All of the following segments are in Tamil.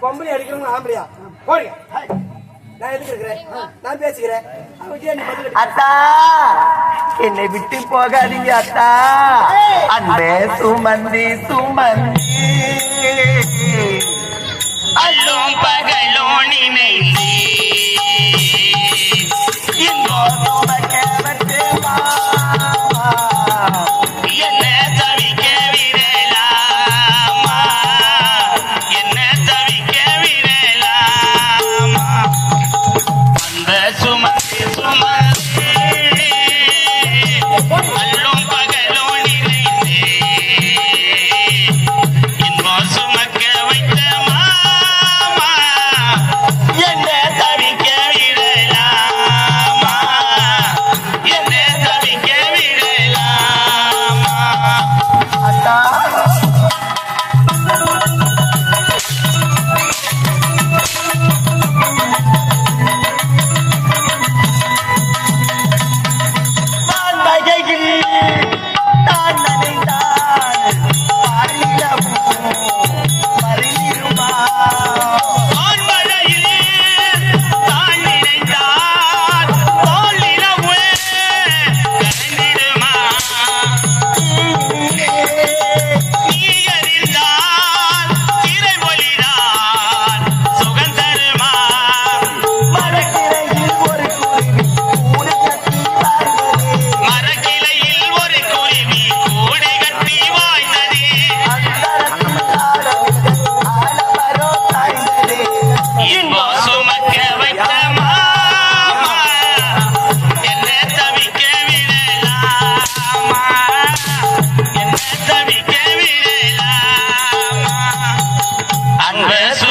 பொம்பளை அடிக்கிறவங்க ஆம்பளையா போறீங்க நான் எதுக்கு இருக்கிறேன் நான் பேசுகிறேன் அத்தா என்னை விட்டு போகாதீங்க அத்தா. அன்பே சுமந்தி சுமந்தி. அல்லும் பகலோனி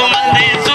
我们的祖。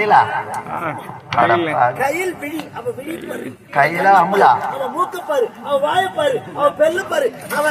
மயிலா கையில். பிடி அவ விழி கையில அமுலா அவ மூக்க பாரு அவ வாய பாரு அவ பெல்லு பாரு அவ